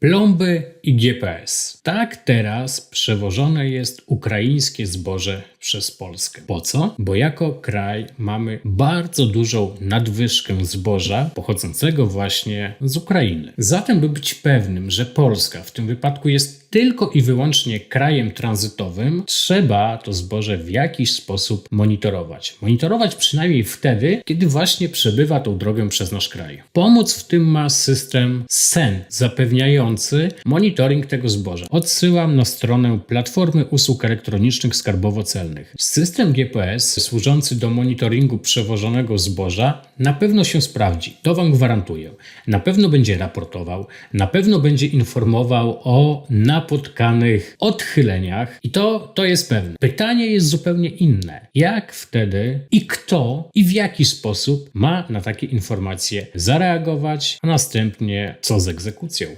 Plomby i GPS. Tak teraz przewożone jest ukraińskie zboże przez Polskę. Po co? Bo jako kraj mamy bardzo dużą nadwyżkę zboża pochodzącego właśnie z Ukrainy. Zatem, by być pewnym, że Polska w tym wypadku jest tylko i wyłącznie krajem tranzytowym, trzeba to zboże w jakiś sposób monitorować. Monitorować przynajmniej wtedy, kiedy właśnie przebywa tą drogę przez nasz kraj. Pomóc w tym ma system SEN, zapewniający monitoring tego zboża. Odsyłam na stronę Platformy Usług Elektronicznych Skarbowo-Celnych. System GPS służący do monitoringu przewożonego zboża na pewno się sprawdzi. To Wam gwarantuję. Na pewno będzie raportował, na pewno będzie informował o napotkanych odchyleniach i to, to jest pewne. Pytanie jest zupełnie inne. Jak wtedy i kto i w jaki sposób ma na takie informacje zareagować, a następnie co z egzekucją?